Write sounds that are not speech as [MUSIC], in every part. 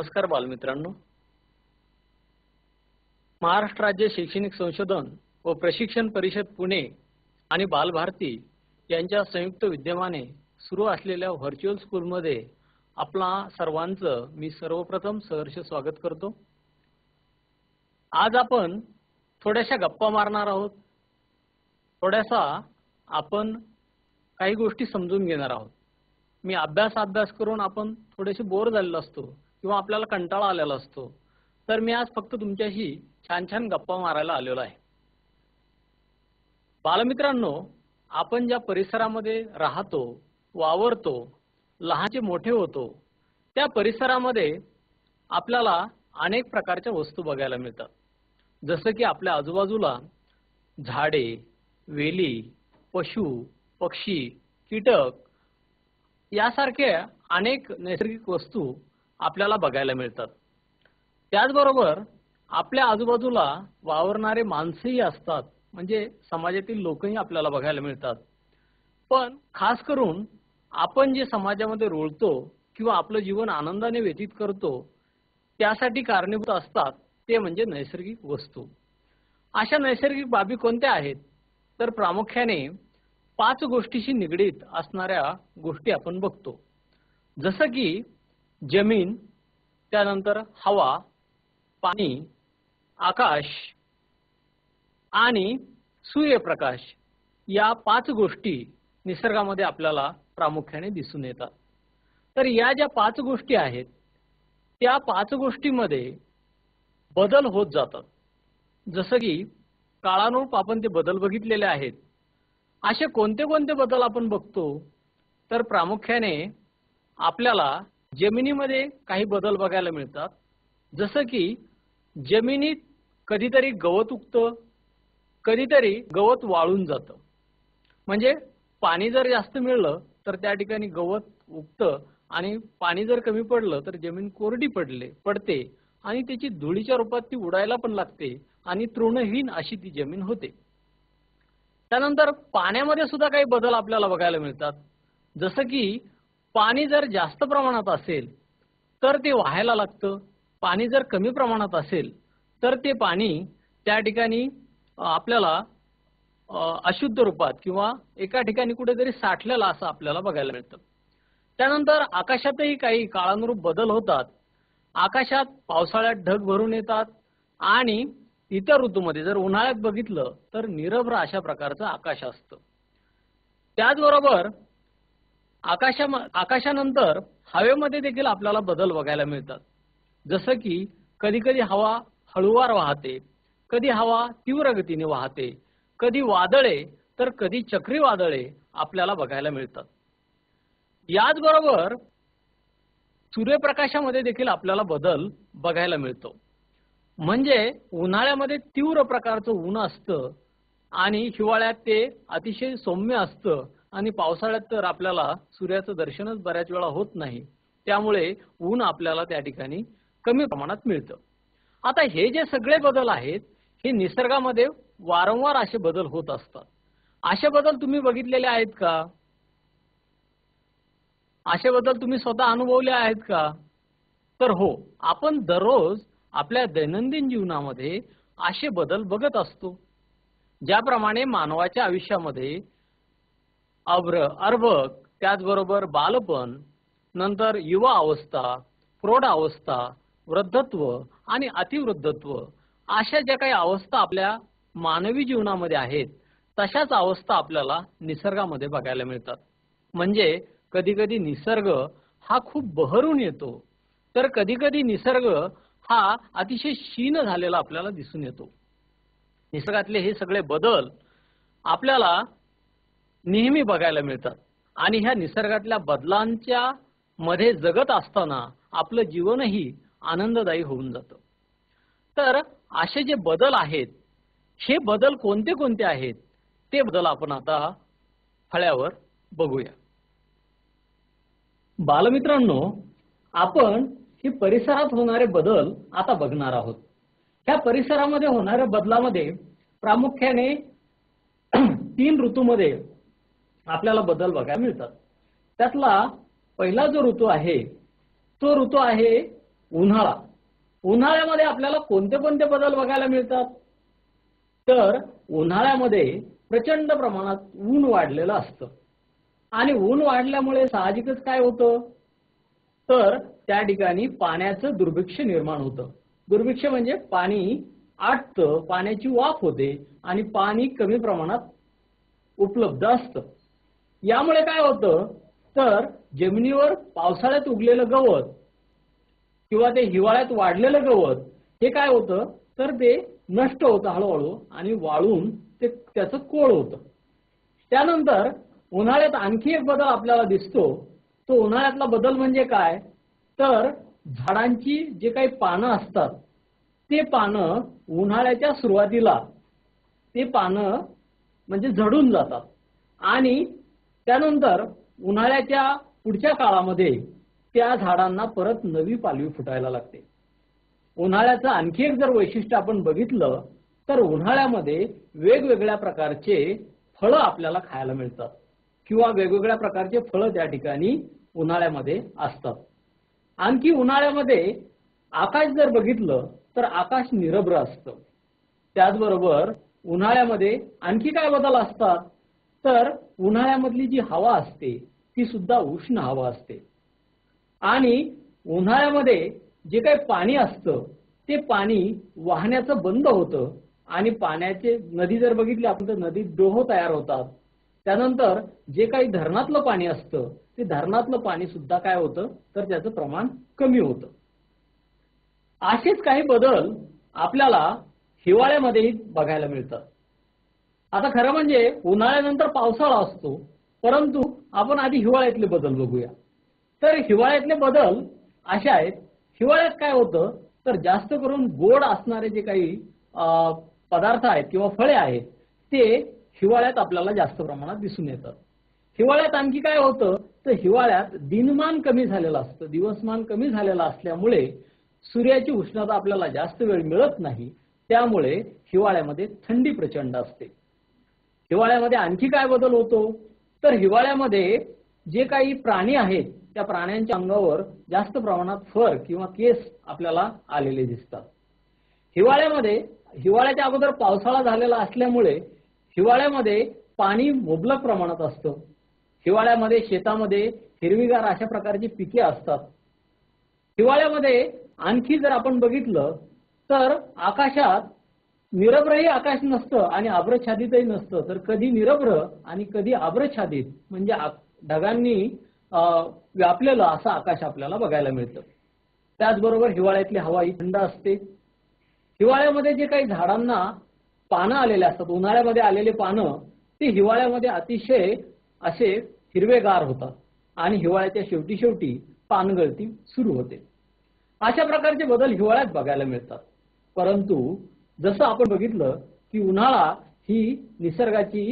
नमस्कार बालमित्रांनो. महाराष्ट्र राज्य शैक्षणिक संशोधन व प्रशिक्षण परिषद पुणे आणि बालभारती यांच्या संयुक्त विद्यमाने सुरू असलेल्या व्हर्च्युअल स्कूलमध्ये आपला सर्वांचं मी सर्वप्रथम सहर्ष स्वागत करतो. आज आपण थोड्याशा गप्पा मारणार आहोत. थोड्यासा आपण काही गोष्टी समजून घेणार आहोत. मी अभ्यास अभ्यास करून आपण थोडेसे बोर झालेलो असतो. किंवा आपल्याला कंटाळा आलेला असतो. तर मी आज फक्त तुमच्याशी छान छान गप्पा मारायला आलेलो आहे. बालमित्रांनो आपण ज्या परिसरामध्ये राहतो वावरतो लहानचे मोठे होतो त्या परिसरामध्ये आपल्याला अनेक प्रकारच्या वस्तू बघायला मिळतात. जसं की आपल्या आजूबाजूला झाडे वेली पशु पक्षी कीटक यासारख्या अनेक नैसर्गिक वस्तू आपल्याला बघायला मिळतात. त्याचबरोबर आपल्या आजूबाजूला वावरणारे माणसंही असतात. म्हणजे समाजातील लोकही आपल्याला बघायला मिळतात. पण खास करून आपण जे समाजामध्ये रोळतो किंवा आपलं जीवन आनंदाने व्यतीत करतो त्यासाठी कारणीभूत असतात ते म्हणजे नैसर्गिक वस्तू. अशा नैसर्गिक बाबी कोणत्या आहेत? तर प्रामुख्याने पाच गोष्टीशी निगडीत असणाऱ्या गोष्टी आपण बघतो. जसं की जमीन त्यानंतर हवा पाणी आकाश आणि सूर्यप्रकाश या पाच गोष्टी निसर्गामध्ये आपल्याला प्रामुख्याने दिसून येतात. तर या ज्या पाच गोष्टी आहेत त्या पाच गोष्टीमध्ये बदल होत जातात. जसं की काळानुरूप आपण ते बदल बघितलेले आहेत असे कोणते कोणते बदल आपण बघतो? तर प्रामुख्याने आपल्याला जमिनीमध्ये काही बदल बघायला मिळतात. जसं की जमिनीत कधीतरी गवत उगतं कधीतरी गवत वाळून जातं. म्हणजे पाणी जर जास्त मिळलं तर त्या ठिकाणी गवत उगतं आणि पाणी जर कमी पडलं तर जमीन कोरडी पडले पडते आणि त्याची धुळीच्या रूपात ती उडायला पण लागते आणि तृणहीन अशी ती जमीन होते. त्यानंतर पाण्यामध्ये सुद्धा काही बदल आपल्याला बघायला मिळतात. जसं की पाणी जर जास्त प्रमाणात असेल तर ते वाहायला लागतं. पाणी जर कमी प्रमाणात असेल तर ते पाणी त्या ठिकाणी आपल्याला अशुद्ध रूपात किंवा एका ठिकाणी कुठेतरी साठलेलं असं आपल्याला बघायला मिळतं. त्यानंतर आकाशातही काही काळानुरूप बदल होतात. आकाशात पावसाळ्यात ढग भरून येतात आणि इतर ऋतूमध्ये जर उन्हाळ्यात बघितलं तर निरभ्र अशा प्रकारचं आकाश असतं. त्याचबरोबर आकाशा आकाशानंतर हवेमध्ये देखील आपल्याला बदल बघायला मिळतात. जसं की कधी कधी हवा हळुवार वाहते कधी हवा तीव्र गतीने वाहते कधी वादळे तर कधी चक्रीवादळे आपल्याला बघायला मिळतात. याचबरोबर सूर्यप्रकाशामध्ये देखील आपल्याला बदल बघायला मिळतो. म्हणजे उन्हाळ्यामध्ये तीव्र प्रकारचं ऊन असतं आणि हिवाळ्यात ते अतिशय सौम्य असतं. आणि पावसाळ्यात तर आपल्याला सूर्याचं दर्शनच बऱ्याच वेळा होत नाही. त्यामुळे ऊन आपल्याला त्या ठिकाणी कमी प्रमाणात मिळतं. आता हे जे सगळे बदल आहेत हे निसर्गामध्ये वारंवार असे बदल होत असतात. असे बदल तुम्ही बघितलेले आहेत का? असे बदल तुम्ही स्वतः अनुभवले आहेत का? तर हो आपण दररोज आपल्या दैनंदिन जीवनामध्ये असे बदल बघत असतो. ज्याप्रमाणे मानवाच्या आयुष्यामध्ये अव्र अर्भक त्याचबरोबर बालपण नंतर युवा अवस्था प्रौढ अवस्था वृद्धत्व आणि अतिवृद्धत्व. अशा ज्या काही अवस्था आपल्या मानवी जीवनामध्ये आहेत तशाच अवस्था आपल्याला निसर्गामध्ये बघायला मिळतात. म्हणजे कधी कधी निसर्ग हा खूप बहरून येतो. तर कधी कधी निसर्ग हा अतिशय क्षीण झालेला आपल्याला दिसून येतो. निसर्गातले हे सगळे बदल आपल्याला नेहमी बघायला मिळतात. आणि ह्या निसर्गातल्या बदलांच्या मध्ये जगत असताना आपलं जीवनही आनंददायी होऊन जातं. तर असे जे बदल आहेत हे बदल कोणते कोणते आहेत? ते बदल आपण आता फळ्यावर बघूया. बालमित्रांनो आपण हे परिसरात होणारे बदल आता बघणार आहोत. ह्या परिसरामध्ये होणाऱ्या बदलामध्ये प्रामुख्याने [CLEARS THROAT] तीन ऋतूमध्ये आपल्याला बदल बघायला मिळतात. त्यातला पहिला जो ऋतू आहे तो ऋतू आहे उन्हाळा. उन्हाळ्यामध्ये आपल्याला कोणते कोणते बदल बघायला मिळतात? तर उन्हाळ्यामध्ये प्रचंड प्रमाणात ऊन वाढलेलं असतं. आणि ऊन वाढल्यामुळे साहजिकच काय होतं? तर त्या ठिकाणी पाण्याचं दुर्भिक्ष निर्माण होतं. दुर्भिक्ष म्हणजे पाणी आटतं पाण्याची वाफ होते आणि पाणी कमी प्रमाणात उपलब्ध असतं. यामुळे काय होतं? तर जमिनीवर पावसाळ्यात उगलेलं गवत किंवा ते हिवाळ्यात वाढलेलं गवत हे काय होतं? तर ते नष्ट होतं हळूहळू आणि वाळून ते त्याचं कोळ होतं. त्यानंतर उन्हाळ्यात आणखी एक बदल आपल्याला दिसतो. तो उन्हाळ्यातला बदल म्हणजे काय? तर झाडांची जे काही पानं असतात ते पानं उन्हाळ्याच्या सुरुवातीला ते पानं म्हणजे झडून जातात. आणि त्यानंतर उन्हाळ्याच्या पुढच्या काळामध्ये त्या झाडांना परत नवी पालवी फुटायला लागते. उन्हाळ्याचं आणखी एक जर वैशिष्ट्य आपण बघितलं तर उन्हाळ्यामध्ये वेगवेगळ्या प्रकारचे फळं आपल्याला खायला मिळतात किंवा वेगवेगळ्या प्रकारचे फळं त्या ठिकाणी उन्हाळ्यामध्ये असतात. आणखी उन्हाळ्यामध्ये आकाश जर बघितलं तर आकाश निरभ्र असतं. त्याचबरोबर उन्हाळ्यामध्ये आणखी काय बदल असतात? तर उन्हाळ्यामधली जी हवा असते ती सुद्धा उष्ण हवा असते. आणि उन्हाळ्यामध्ये जे काही पाणी असतं ते पाणी वाहण्याचं बंद होतं. आणि पाण्याचे नदी जर बघितली आपण तर नदीत डोह तयार होतात. त्यानंतर जे काही धरणातलं पाणी असतं ते धरणातलं पाणी सुद्धा काय होतं? तर त्याचं प्रमाण कमी होतं. असेच काही बदल आपल्याला हिवाळ्यामध्येही बघायला मिळतात. आता खरं म्हणजे उन्हाळ्यानंतर पावसाळा असतो परंतु आपण आधी हिवाळ्यातले बदल बघूया. तर हिवाळ्यातले बदल असे आहेत हिवाळ्यात काय होतं तर जास्त करून गोड असणारे जे काही पदार्थ आहेत किंवा फळे आहेत ते हिवाळ्यात आपल्याला जास्त प्रमाणात दिसून येतात. हिवाळ्यात आणखी काय होतं तर हिवाळ्यात दिनमान कमी झालेलं असतं दिवसमान कमी झालेलं असल्यामुळे सूर्याची उष्णता आपल्याला जास्त वेळ मिळत नाही त्यामुळे हिवाळ्यामध्ये थंडी प्रचंड असते. हिवाळ्यामध्ये आणखी काय बदल होतो? तर हिवाळ्यामध्ये जे काही प्राणी आहेत त्या प्राण्यांच्या अंगावर जास्त प्रमाणात फर किंवा केस आपल्याला आलेले दिसतात. हिवाळ्यामध्ये हिवाळ्याच्या अगोदर पावसाळा झालेला असल्यामुळे हिवाळ्यामध्ये पाणी मुबलक प्रमाणात असतं. हिवाळ्यामध्ये शेतामध्ये हिरवीगार अशा प्रकारची पिके असतात. हिवाळ्यामध्ये आणखी जर आपण बघितलं तर आकाशात निरभ्रही आकाश नसतं आणि आभ्रच्छादितही नसतं. तर कधी निरभ्र आणि कधी आभ्रच्छादित म्हणजे ढगांनी व्यापलेलं असं आकाश आपल्याला बघायला मिळतं. त्याचबरोबर हिवाळ्यातली हवा ही थंड असते. हिवाळ्यामध्ये जे काही झाडांना पानं आलेले असतात उन्हाळ्यामध्ये आलेले पानं ते हिवाळ्यामध्ये अतिशय असे हिरवेगार होतात आणि हिवाळ्याच्या शेवटी शेवटी पानगळती सुरू होते. अशा प्रकारचे बदल हिवाळ्यात बघायला मिळतात. परंतु जसं आपण बघितलं की उन्हाळा ही निसर्गाची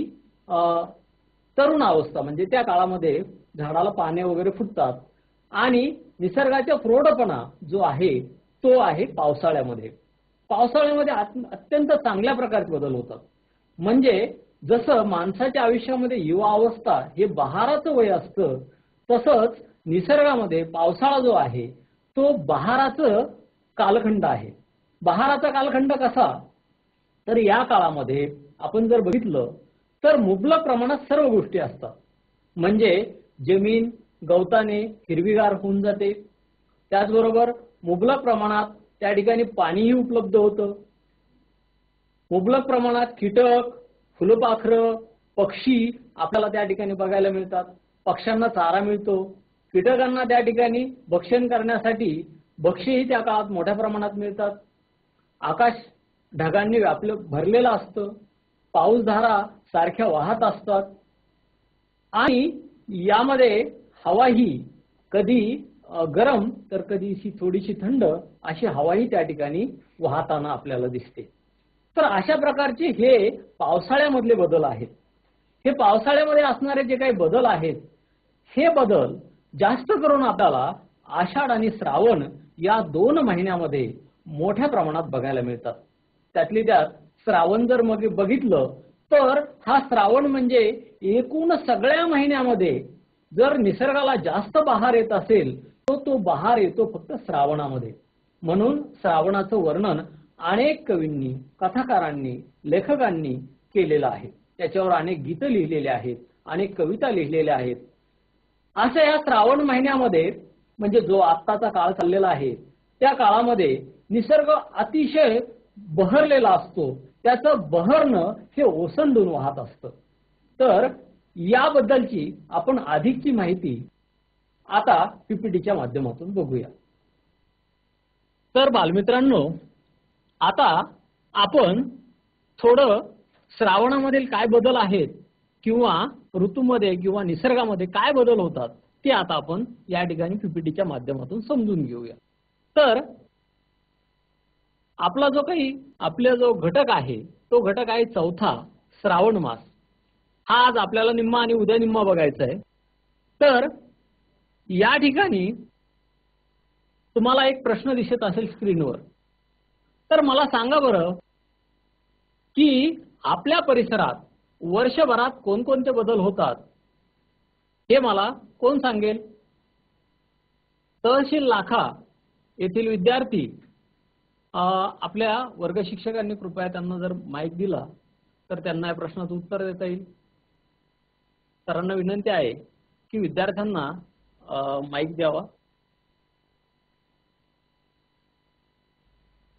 तरुण अवस्था म्हणजे त्या काळामध्ये झाडाला पाने वगैरे फुटतात. आणि निसर्गाचा प्रौढपणा जो आहे तो आहे पावसाळ्यामध्ये. पावसाळ्यामध्ये अत्यंत चांगल्या प्रकारचे बदल होतात. म्हणजे जसं माणसाच्या आयुष्यामध्ये युवा अवस्था हे बहाराचं वय असतं तसंच निसर्गामध्ये पावसाळा जो आहे तो बहाराचं कालखंड आहे. बहाराचा कालखंड कसा? तर या काळामध्ये आपण जर बघितलं तर मुबलक प्रमाणात सर्व गोष्टी असतात. म्हणजे जमीन गवताने हिरवीगार होऊन जाते. त्याचबरोबर मुबलक प्रमाणात त्या ठिकाणी पाणीही उपलब्ध होतं. मुबलक प्रमाणात कीटक फुलपाखरं पक्षी आपल्याला त्या ठिकाणी बघायला मिळतात. पक्ष्यांना चारा मिळतो. कीटकांना त्या ठिकाणी भक्षण करण्यासाठी भक्ष्यही त्या काळात मोठ्या प्रमाणात मिळतात. आकाश ढगांनी व्यापलं भरलेलं असतं. पाऊसधारा सारख्या वाहत असतात. आणि यामध्ये हवा ही कधी गरम तर कधीशी थोडीशी थंड अशी हवाही त्या ठिकाणी वाहताना आपल्याला दिसते. तर अशा प्रकारचे हे पावसाळ्यामधले बदल आहेत. हे पावसाळ्यामध्ये असणारे जे काही बदल आहेत हे बदल जास्त करून आपल्याला आषाढ आणि श्रावण या दोन महिन्यामध्ये मोठ्या प्रमाणात बघायला मिळतात. त्यातली त्यात श्रावण जर मग बघितलं तर हा श्रावण म्हणजे एकूण सगळ्या महिन्यामध्ये जर निसर्गाला जास्त बहार येत असेल तो तो बहार येतो फक्त श्रावणामध्ये. म्हणून श्रावणाचं वर्णन अनेक कवींनी कथाकारांनी लेखकांनी केलेलं आहे. त्याच्यावर अनेक गीतं लिहिलेली आहेत अनेक कविता लिहिलेल्या आहेत. अशा या श्रावण महिन्यामध्ये म्हणजे जो आत्ताचा काळ चाललेला आहे त्या काळामध्ये निसर्ग अतिशय बहरलेला असतो. त्याचं बहरणं हे ओसंडून वाहत असतं. तर याबद्दलची आपण अधिकची माहिती आता पीपीटीच्या माध्यमातून बघूया. तर बालमित्रांनो आता आपण थोडं श्रावणामधील काय बदल आहेत किंवा ऋतूमध्ये किंवा निसर्गामध्ये काय बदल होतात ते आता आपण या ठिकाणी पीपीटीच्या माध्यमातून समजून घेऊया. तर आपला जो काही आपला जो घटक आहे तो घटक आहे चौथा श्रावण मास. हा आज आपल्याला निम्मा आणि उद्या निम्मा बघायचा आहे. तर या ठिकाणी तुम्हाला एक प्रश्न दिसत असेल स्क्रीनवर. तर मला सांगा बरं की आपल्या परिसरात वर्षभरात कोणकोणते बदल होतात? हे मला कोण सांगेल? तहसील लाखा येथील विद्यार्थी आपल्या वर्ग शिक्षकांनी कृपया त्यांना जर माईक दिला तर त्यांना या प्रश्नाचं उत्तर देता येईल. सरांना विनंती आहे की विद्यार्थ्यांना माईक द्यावा.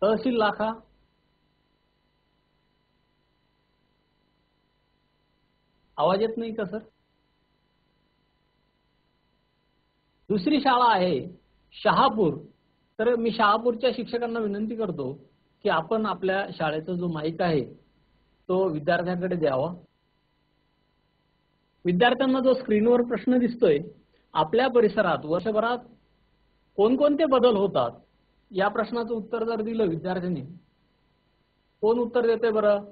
तहसील लाखा. आवाज येत नाही का सर? दुसरी शाळा आहे शहापूर. तर मी शहापूरच्या शिक्षकांना विनंती करतो की आपण आपल्या शाळेचा जो माईक आहे तो विद्यार्थ्यांकडे द्यावा. विद्यार्थ्यांना जो स्क्रीनवर प्रश्न दिसतोय आपल्या परिसरात वर्षभरात कोणकोणते बदल होतात या प्रश्नाचं उत्तर जर दिलं विद्यार्थ्यांनी कोण उत्तर देते बरं?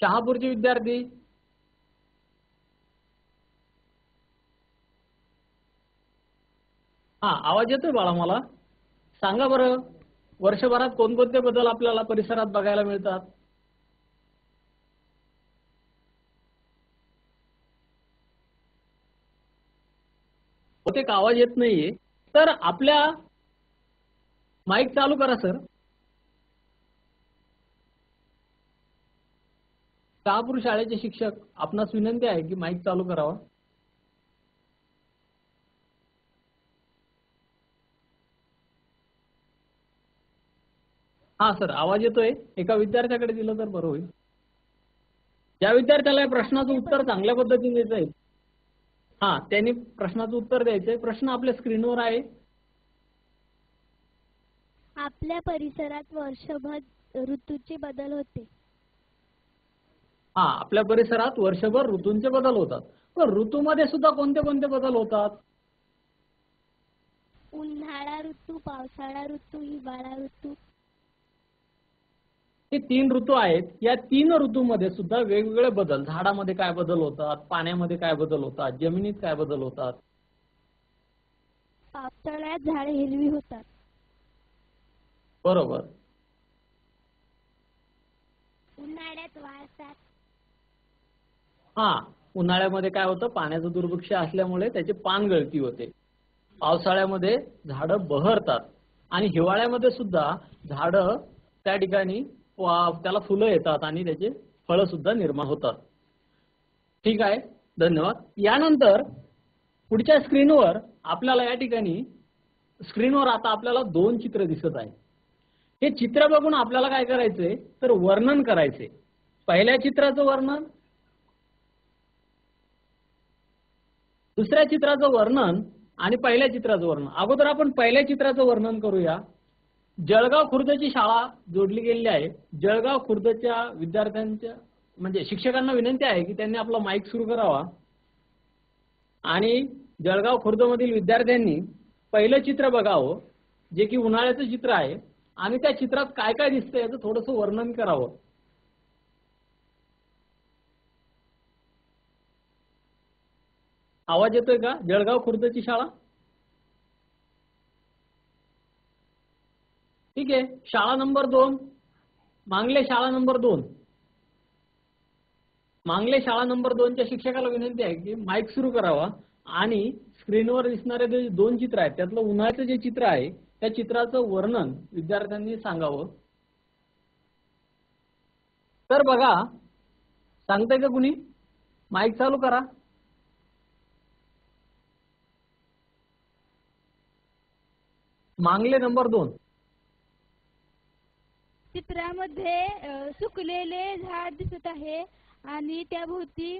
शहापूरचे विद्यार्थी हा आवाज येतोय बाळा मला? सांगा बरं वर्षभरात कोणकोणते बदल आपल्याला परिसरात बघायला मिळतात? बहुतेक आवाज येत नाहीये. तर आपल्या माईक चालू करा सर शहापूर शाळेचे शिक्षक आपणास विनंती आहे की माईक चालू करावा. हा सर आवाज येतोय? एका विद्यार्थ्याकडे दिलं तर बरं होईल. ज्या विद्यार्थ्याला या प्रश्नाचं उत्तर चांगल्या पद्धतीने द्यायचं आहे हा त्यांनी प्रश्नाचं उत्तर द्यायचंय. प्रश्न आपल्या स्क्रीनवर आहे. आपल्या परिसरात वर्षभर ऋतूचे बदल होते. हा आपल्या परिसरात वर्षभर ऋतूंचे बदल होतात. पण ऋतूमध्ये सुद्धा कोणते कोणते बदल होतात? उन्हाळा ऋतू पावसाळा ऋतू हिवाळा ऋतू. हे तीन ऋतू आहेत. या तीन ऋतूमध्ये सुद्धा वेगवेगळे बदल. झाडामध्ये काय बदल होतात? पाण्यामध्ये काय बदल होतात? जमिनीत काय बदल होतात? पावसाळ्यात झाडे हिरवी होतात. बरोबर. उन्हाळ्यात वाळतात. हा उन्हाळ्यामध्ये काय होतं? पाण्याचं दुर्भिक्ष असल्यामुळे त्याची पान गळती होते. पावसाळ्यामध्ये झाडं बहरतात. आणि हिवाळ्यामध्ये सुद्धा झाडं त्या ठिकाणी त्याला फुलं येतात आणि त्याचे फळं सुद्धा निर्माण होतात. ठीक आहे. धन्यवाद. यानंतर पुढच्या स्क्रीनवर आपल्याला या ठिकाणी स्क्रीनवर आता आपल्याला दोन चित्र दिसत आहे हे चित्र बघून आपल्याला काय करायचंय? तर वर्णन करायचे पहिल्या चित्राचं वर्णन दुसऱ्या चित्राचं वर्णन आणि पहिल्या चित्राचं वर्णन. अगोदर आपण पहिल्या चित्राचं वर्णन करूया. जळगाव खुर्दची शाळा जोडली गेलेली आहे. जळगाव खुर्दच्या विद्यार्थ्यांच्या म्हणजे शिक्षकांना विनंती आहे की त्यांनी आपला माईक सुरू करावा. आणि जळगाव खुर्दमधील विद्यार्थ्यांनी पहिलं चित्र बघावं जे की उन्हाळ्याचं चित्र आहे. आणि त्या चित्रात काय काय दिसतं याचं थोडंसं वर्णन करावं. आवाज येतोय का? जळगाव खुर्दची शाळा? ठीक आहे. शाळा नंबर दोन. मांगले शाळा नंबर दोन. मांगले शाळा नंबर दोनच्या शिक्षकाला विनंती आहे की माईक सुरू करावा. आणि स्क्रीनवर दिसणारे जे दोन चित्र आहेत त्यातलं उन्हाळ्याचं जे चित्र आहे त्या चित्राचं वर्णन विद्यार्थ्यांनी सांगावं. तर बघा सांगताय का कुणी? माईक चालू करा. मांगले नंबर दोन. चित्रामध्ये सुकलेले झाड दिसत आहे आणि त्याभोवती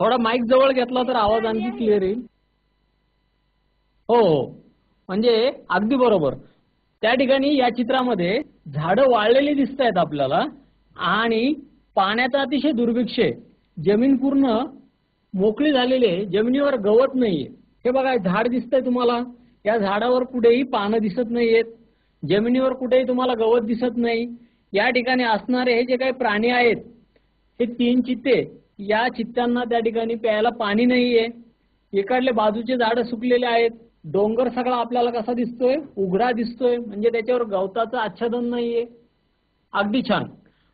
थोडा माईक जवळ घेतला तर आवाज आणखी क्लिअर येईल. हो हो. म्हणजे अगदी बरोबर. त्या ठिकाणी या चित्रामध्ये झाडं वाळलेली दिसत आहेत आपल्याला आणि पाण्याचा अतिशय दुर्भिक्ष आहे. जमीन पूर्ण मोकळी झालेली आहे. जमिनीवर गवत नाहीये. हे बघा झाड दिसतंय तुम्हाला. या झाडावर कुठेही पानं दिसत नाहीयेत. जमिनीवर कुठेही तुम्हाला गवत दिसत नाही या ठिकाणी असणारे हे जे काही प्राणी आहेत हे तीन चित्ते या चित्त्यांना त्या ठिकाणी प्यायला पाणी नाहीये. इकडले बाजूचे झाडं सुकलेले आहेत. डोंगर सगळा आपल्याला कसा दिसतोय? उघडा दिसतोय. म्हणजे त्याच्यावर गवताचं आच्छादन नाहीये. अगदी छान.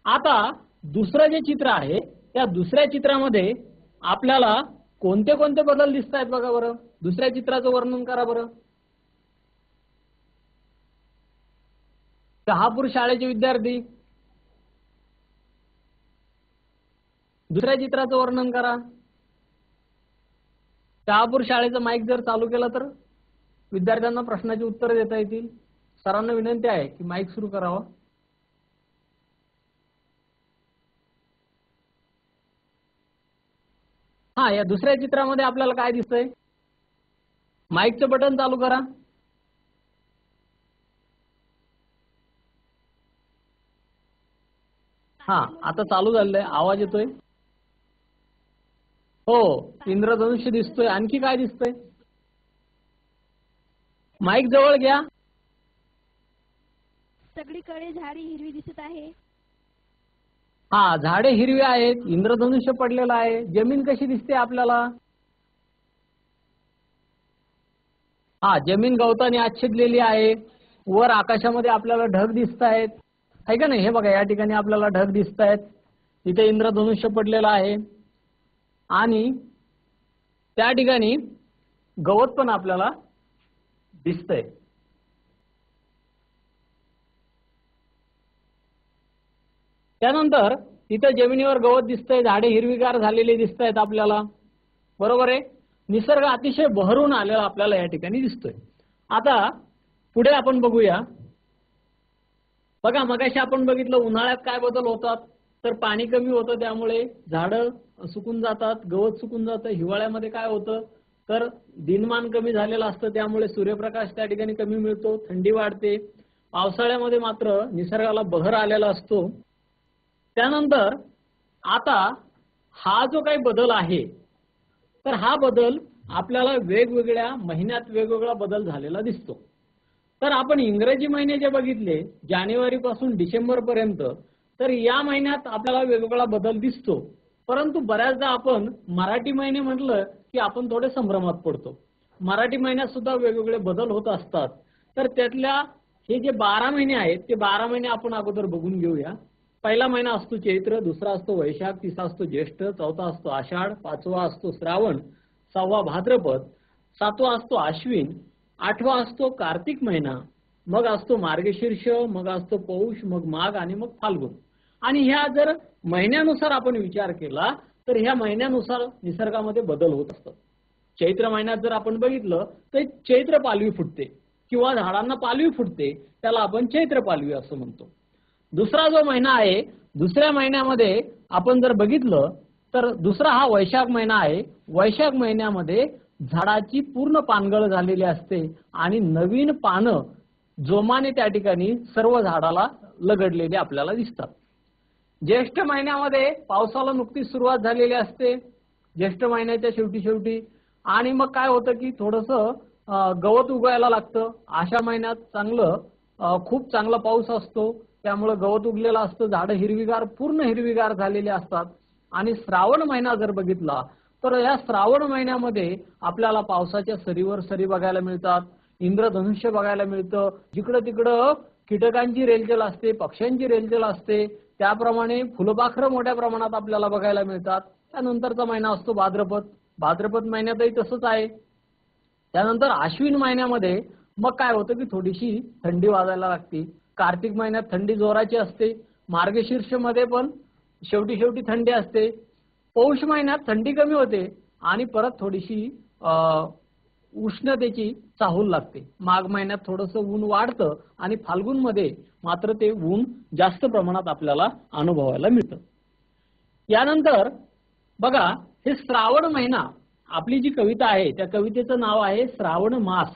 आता दुसरं जे चित्र आहे त्या दुसऱ्या चित्रामध्ये आपल्याला कोणते कोणते बदल दिसत आहेत बघा बरं. दुसऱ्या चित्राचं वर्णन करा बरं. शहापूर शाळेचे विद्यार्थी. दुसऱ्या चित्राचं वर्णन करा. शहापूर शाळेचं माईक जर चालू केलं तर विद्यार्थ्यांना प्रश्नाची उत्तर देता येतील. सरांना विनंती आहे की माईक सुरू करावा. हा या दुसऱ्या चित्रामध्ये आपल्याला काय दिसतंय? माईकचं बटन चालू करा. हा आता चालू झालंय. आवाज येतोय? हो इंद्रधनुष्य दिसतोय. आणखी काय दिसतंय? माईक जवळ घ्या. सगळीकडे झाडी हिरवी दिसत आहे. हा झाडे हिरवी आहेत. इंद्रधनुष्य पडलेलं आहे. जमीन कशी दिसते आपल्याला? हा जमीन गवताने आच्छेदलेली आहे. वर आकाशामध्ये आपल्याला ढग दिसत आहेत आहे का नाही? हे बघा या ठिकाणी आपल्याला ढग दिसत आहेत इथे इंद्रधनुष्य पडलेलं आहे. आणि त्या ठिकाणी गवत पण आपल्याला दिसतंय. त्यानंतर इथं जमिनीवर गवत दिसतंय झाडे हिरवीगार झालेली दिसत आहेत आपल्याला. बरोबर आहे? निसर्ग अतिशय बहरून आलेला आपल्याला या ठिकाणी दिसतोय. आता पुढे आपण बघूया. बघा मगाशी आपण बघितलं उन्हाळ्यात काय बदल होतात? तर पाणी कमी होतं त्यामुळे झाडं सुकून जातात गवत सुकून जातं हिवाळ्यामध्ये काय होतं? तर दिनमान कमी झालेलं असतं त्यामुळे सूर्यप्रकाश त्या ठिकाणी कमी मिळतो थंडी वाढते. पावसाळ्यामध्ये मात्र निसर्गाला बहर आलेला असतो. त्यानंतर आता हा जो काही बदल आहे तर हा बदल आपल्याला वेगवेगळ्या महिन्यात वेगवेगळा बदल झालेला दिसतो. तर आपण इंग्रजी महिने जे बघितले जानेवारी पासून डिसेंबर पर्यंत तर या महिन्यात आपल्याला वेगवेगळा बदल दिसतो. परंतु बऱ्याचदा आपण मराठी महिने म्हटलं की आपण थोडे संभ्रमात पडतो. मराठी महिन्यात सुद्धा वेगवेगळे बदल होत असतात. तर त्यातल्या हे जे बारा महिने आहेत ते बारा महिने आपण अगोदर बघून घेऊया. पहिला महिना असतो चैत्र दुसरा असतो वैशाख तिसरा असतो ज्येष्ठ चौथा असतो आषाढ पाचवा असतो श्रावण सहावा भाद्रपद सातवा असतो आश्विन आठवा असतो कार्तिक महिना मग असतो मार्गशीर्ष मग असतो पौष मग माघ आणि मग फाल्गुन. आणि ह्या जर महिन्यानुसार आपण विचार केला तर ह्या महिन्यानुसार निसर्गामध्ये बदल होत असतात. चैत्र महिन्यात जर आपण बघितलं तर चैत्र पालवी फुटते किंवा झाडांना पालवी फुटते त्याला आपण चैत्र पालवी असं म्हणतो. दुसरा जो महिना आहे दुसऱ्या महिन्यामध्ये आपण जर बघितलं तर दुसरा हा वैशाख महिना आहे. वैशाख महिन्यामध्ये झाडाची पूर्ण पानगळ झालेली असते आणि नवीन पानं जोमाने त्या ठिकाणी सर्व झाडाला लगडलेली आपल्याला दिसतात. ज्येष्ठ महिन्यामध्ये पावसाला नुकतीच सुरुवात झालेली असते. ज्येष्ठ महिन्याच्या शेवटी शेवटी. आणि मग काय होतं की थोडस गवत उगवायला लागतं. अशा महिन्यात चांगलं खूप चांगला पाऊस असतो. त्यामुळं गवत उगलेलं असतं. झाडं हिरवीगार पूर्ण हिरवीगार झालेली असतात. आणि श्रावण महिना जर बघितला तर या श्रावण महिन्यामध्ये आपल्याला पावसाच्या सरीवर सरी बघायला मिळतात इंद्रधनुष्य बघायला मिळतं. जिकडं तिकडं कीटकांची रेलचेल असते पक्ष्यांची रेलचेल असते त्याप्रमाणे फुलपाखरं मोठ्या प्रमाणात आपल्याला बघायला मिळतात. त्यानंतरचा महिना असतो भाद्रपद. भाद्रपद महिन्यातही तसंच आहे. त्यानंतर आश्विन महिन्यामध्ये मग काय होतं की थोडीशी थंडी वाजायला लागते. कार्तिक महिन्यात थंडी जोराची असते. मार्गशीर्षमध्ये पण शेवटी शेवटी थंडी असते. पौष महिन्यात थंडी कमी होते आणि परत थोडीशी अं, उष्णतेची चाहूल लागते. माघ महिन्यात थोडंसं ऊन वाढतं आणि फाल्गुनमध्ये मात्र ते ऊन जास्त प्रमाणात आपल्याला अनुभवायला मिळतं. यानंतर बघा हे श्रावण महिना आपली जी कविता आहे त्या कवितेचं नाव आहे श्रावण मास.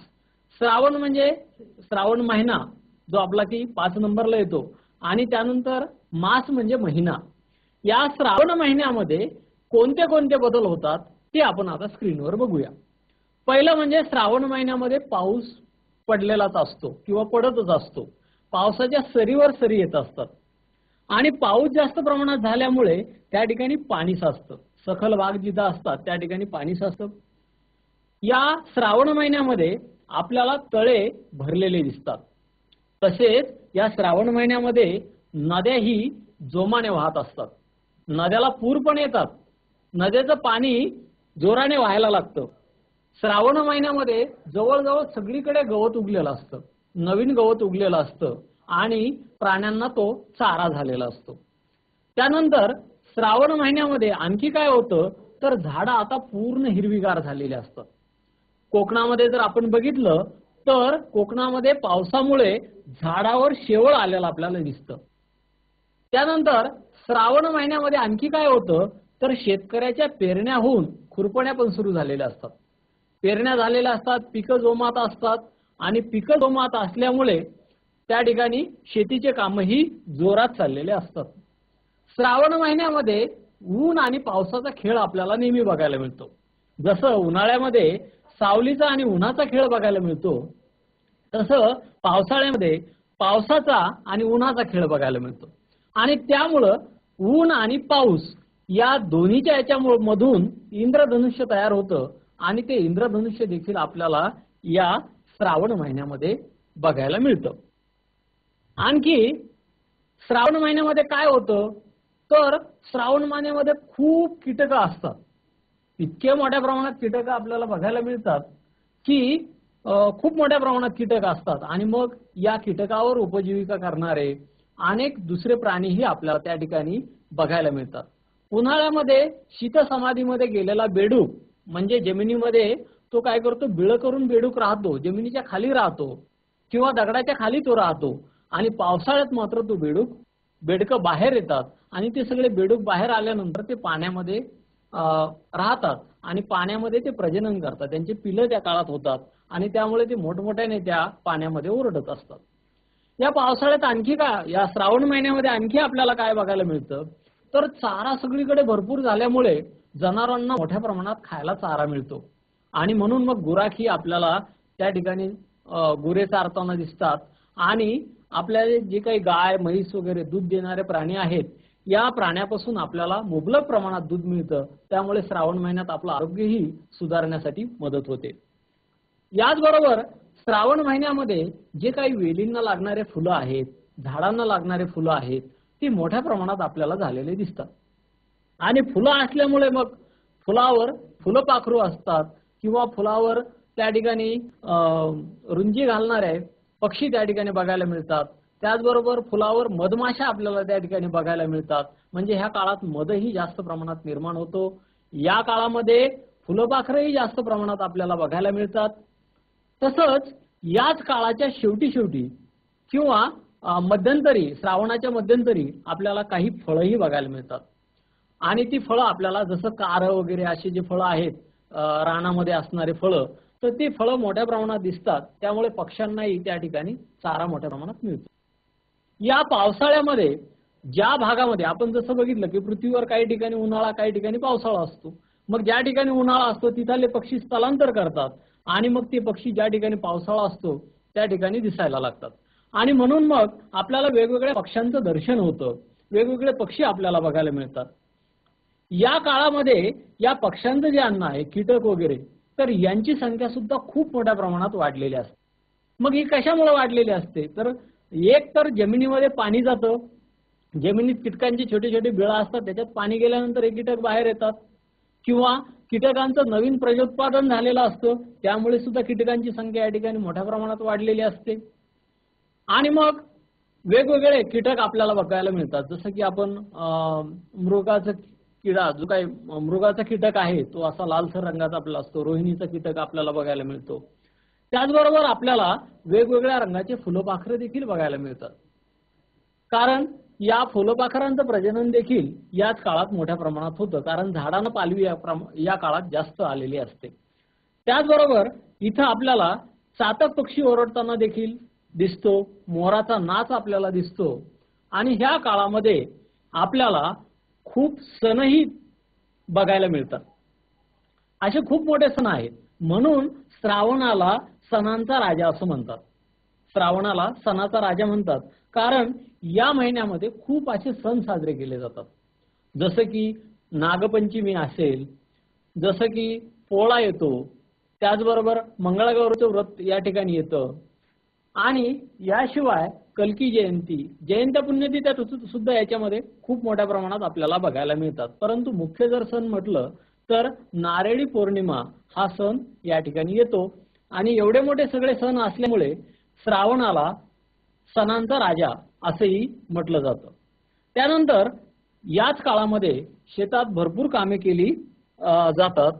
श्रावण म्हणजे श्रावण महिना जो आपला की पाच नंबरला येतो. आणि त्यानंतर मास म्हणजे महिना. या श्रावण महिन्यामध्ये कोणते कोणते बदल होतात ते आपण आता स्क्रीनवर बघूया. पहिलं म्हणजे श्रावण महिन्यामध्ये पाऊस पडलेलाच असतो किंवा पडतच असतो. पावसाच्या सरीवर सरी येत असतात. आणि पाऊस जास्त प्रमाणात झाल्यामुळे त्या ठिकाणी पाणी साचतं. सखल भाग जिथं असतात त्या ठिकाणी पाणी साचतं. या श्रावण महिन्यामध्ये आपल्याला तळे भरलेले दिसतात. तसेच या श्रावण महिन्यामध्ये नद्याही जोमाने वाहत असतात. नद्याला पूर पण येतात. नद्याचं पाणी जोराने व्हायला लागतं. श्रावण महिन्यामध्ये जवळजवळ सगळीकडे गवत उगलेलं असतं. नवीन गवत उगलेलं असतं आणि प्राण्यांना तो चारा झालेला असतो. त्यानंतर श्रावण महिन्यामध्ये आणखी काय होतं? तर झाडं आता पूर्ण हिरवीगार झालेली असतात. कोकणामध्ये जर आपण बघितलं तर कोकणामध्ये पावसामुळे झाडावर शेवळ आलेलं आपल्याला दिसतं. त्यानंतर श्रावण महिन्यामध्ये आणखी काय होतं? तर शेतकऱ्याच्या पेरण्या होऊन खुरपण्या पण सुरू झालेल्या असतात. पेरण्या झालेल्या असतात पिकं जोमात असतात आणि पिकं जोमात असल्यामुळे त्या ठिकाणी शेतीचे कामही जोरात चाललेले असतात. श्रावण महिन्यामध्ये ऊन आणि पावसाचा खेळ आपल्याला नेहमी बघायला मिळतो. जसं उन्हाळ्यामध्ये सावलीचा आणि उन्हाचा खेळ बघायला मिळतो तसं पावसाळ्यामध्ये पावसाचा आणि उन्हाचा खेळ बघायला मिळतो. आणि त्यामुळं ऊन आणि पाऊस या दोन्हीच्या याच्या मधून इंद्रधनुष्य तयार होतं. आणि ते इंद्रधनुष्य देखील आपल्याला या श्रावण महिन्यामध्ये बघायला मिळतं. आणखी श्रावण महिन्यामध्ये काय होतं? तर श्रावण महिन्यामध्ये खूप कीटकं असतात. इतके मोठ्या प्रमाणात कीटकं आपल्याला बघायला मिळतात की खूप मोठ्या प्रमाणात कीटक असतात. आणि मग या कीटकावर उपजीविका करणारे अनेक दुसरे प्राणीही आपल्याला त्या ठिकाणी बघायला मिळतात. उन्हाळ्यामध्ये शीत समाधीमध्ये गेलेला बेडूक म्हणजे जमिनीमध्ये तो काय करतो? बिळ करून बेडूक राहतो जमिनीच्या खाली राहतो किंवा दगडाच्या खाली तो राहतो. आणि पावसाळ्यात मात्र तो बेडूक बेडकं बाहेर येतात. आणि ते सगळे बेडूक बाहेर आल्यानंतर ते पाण्यामध्ये राहतात. आणि पाण्यामध्ये ते प्रजनन करतात. त्यांचे पिलं त्या काळात होतात. आणि त्यामुळे ते मोठमोठ्याने त्या पाण्यामध्ये ओरडत असतात. या पावसाळ्यात आणखी का या श्रावण महिन्यामध्ये आणखी आपल्याला काय बघायला मिळतं? तर चारा सगळीकडे भरपूर झाल्यामुळे जनावरांना मोठ्या प्रमाणात खायला चारा मिळतो. आणि म्हणून मग गुराखी आपल्याला त्या ठिकाणी गुरे चारताना दिसतात. आणि आपल्याला जे काही गाय म्हैस वगैरे दूध देणारे प्राणी आहेत या प्राण्यापासून आपल्याला मुबलक प्रमाणात दूध मिळतं. त्यामुळे श्रावण महिन्यात आपलं आरोग्यही सुधारण्यासाठी मदत होते. याचबरोबर श्रावण महिन्यामध्ये जे काही वेलींना लागणारे फुलं आहेत झाडांना लागणारे फुलं आहेत ती मोठ्या प्रमाणात आपल्याला झालेले दिसतात. आणि फुलं असल्यामुळे मग फुलावर फुलपाखरू असतात किंवा फुलावर त्या ठिकाणी अं, रुंजी घालणारे पक्षी त्या ठिकाणी बघायला मिळतात. त्याचबरोबर फुलावर मधमाशा आपल्याला त्या ठिकाणी बघायला मिळतात. म्हणजे ह्या काळात मधही जास्त प्रमाणात निर्माण होतो. या काळामध्ये फुलपाखरंही जास्त प्रमाणात आपल्याला बघायला मिळतात. तसंच याच काळाच्या शेवटी शेवटी किंवा मध्यंतरी श्रावणाच्या मध्यंतरी आपल्याला काही फळंही बघायला मिळतात. आणि ती फळं आपल्याला जसं कार वगैरे अशी जी फळं आहेत रानामध्ये असणारे फळं तर ती फळं मोठ्या प्रमाणात दिसतात. त्यामुळे पक्ष्यांनाही त्या ठिकाणी चारा मोठ्या प्रमाणात मिळतो. या पावसाळ्यामध्ये ज्या भागामध्ये आपण जसं बघितलं की पृथ्वीवर काही ठिकाणी उन्हाळा काही ठिकाणी पावसाळा असतो. मग ज्या ठिकाणी उन्हाळा असतो तिथले पक्षी स्थलांतर करतात. आणि मग ते पक्षी ज्या ठिकाणी पावसाळा असतो त्या ठिकाणी दिसायला लागतात. आणि म्हणून मग आपल्याला वेगवेगळ्या पक्ष्यांचं दर्शन होतं. वेगवेगळे पक्षी आपल्याला बघायला मिळतात. या काळामध्ये या पक्ष्यांचं जे अन्न आहे कीटक वगैरे तर यांची संख्या सुद्धा खूप मोठ्या प्रमाणात वाढलेली असते. मग ही कशामुळे वाढलेली असते? तर एक तर जमिनीमध्ये पाणी जातं. जमिनीत कीटकांची छोटे छोटे बिळा असतात त्याच्यात पाणी गेल्यानंतर हे कीटक बाहेर येतात. किंवा कीटकांचं नवीन प्रजोत्पादन झालेलं असतं त्यामुळे सुद्धा कीटकांची संख्या या ठिकाणी मोठ्या प्रमाणात वाढलेली असते. आणि मग वेगवेगळे कीटक आपल्याला बघायला मिळतात. जसं की आपण मृगाचा किडा जो काही मृगाचा कीटक आहे तो असा लालसर रंगाचा आपला असतो. रोहिणीचा कीटक आपल्याला बघायला मिळतो. त्याचबरोबर आपल्याला वेगवेगळ्या रंगाचे फुलपाखरे देखील बघायला मिळतात. कारण या फुलपाखरांचं प्रजनन देखील याच काळात मोठ्या प्रमाणात होतं. कारण झाडानं पालवी या या काळात जास्त आलेली असते. त्याचबरोबर इथं आपल्याला चातक पक्षी ओरडताना देखील दिसतो मोराचा नाच आपल्याला दिसतो. आणि ह्या काळामध्ये आपल्याला खूप सणही बघायला मिळतात. असे खूप मोठे सण आहेत. म्हणून श्रावणाला सणांचा राजा असं म्हणतात. श्रावणाला सणाचा राजा म्हणतात. कारण या महिन्यामध्ये खूप असे सण साजरे केले जातात. जसं की नागपंचमी असेल जसं की पोळा येतो त्याचबरोबर मंगळागौरचं व्रत या ठिकाणी येतं. आणि याशिवाय कल्की जयंती जयंत्या पुण्यतिथ्या सुद्धा याच्यामध्ये खूप मोठ्या प्रमाणात आपल्याला बघायला मिळतात. परंतु मुख्य जर सण म्हटलं तर नारळी पौर्णिमा हा सण या ठिकाणी येतो. आणि एवढे मोठे सगळे सण असल्यामुळे श्रावणाला सणांचा राजा असंही म्हटलं जातं. त्यानंतर याच काळामध्ये शेतात भरपूर कामे केली जातात.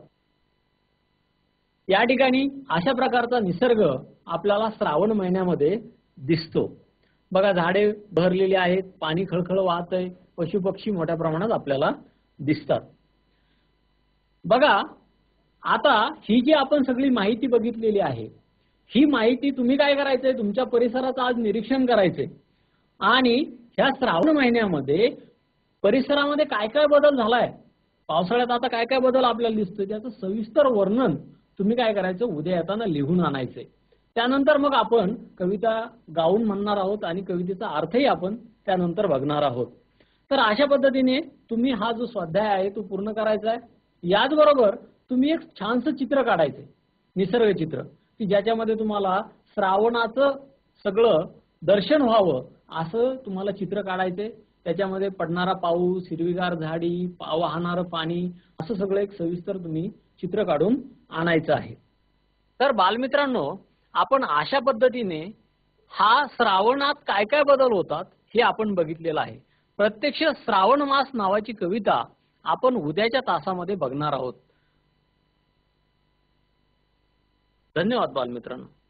या ठिकाणी अशा प्रकारचा निसर्ग आपल्याला श्रावण महिन्यामध्ये दिसतो. बघा झाडे भरलेली आहेत पाणी खळखळ वाहत आहे पशुपक्षी मोठ्या प्रमाणात आपल्याला दिसतात. बघा आता ही जी आपण सगळी माहिती बघितलेली आहे ही माहिती तुम्ही काय करायचंय? तुमच्या परिसराचं आज निरीक्षण करायचंय. आणि ह्या श्रावण महिन्यामध्ये परिसरामध्ये काय काय बदल झालाय? पावसाळ्यात आता काय काय बदल आपल्याला दिसतोय? त्याचं सविस्तर वर्णन तुम्ही काय करायचं? उद्या येताना लिहून आणायचंय. त्यानंतर मग आपण कविता गाऊन म्हणणार आहोत आणि कवितेचा अर्थही आपण त्यानंतर बघणार आहोत. तर अशा पद्धतीने तुम्ही हा जो स्वाध्याय आहे तो पूर्ण करायचा आहे याचबरोबर तुम्ही एक छानसं चित्र काढायचंय. निसर्ग चित्र की ज्याच्यामध्ये तुम्हाला श्रावणाचं सगळं दर्शन व्हावं असं तुम्हाला चित्र काढायचंय. त्याच्यामध्ये पडणारा पाऊस हिरवीगार झाडी पा- वाहणारं पाणी असं सगळं एक सविस्तर तुम्ही चित्र काढून आणायचं आहे. तर बालमित्रांनो आपण अशा पद्धतीने हा श्रावणात काय काय बदल होतात हे आपण बघितलेलं आहे. प्रत्यक्ष श्रावण मास नावाची कविता आपण उद्याच्या तासामध्ये बघणार आहोत. धन्यवाद बालमित्रांनो.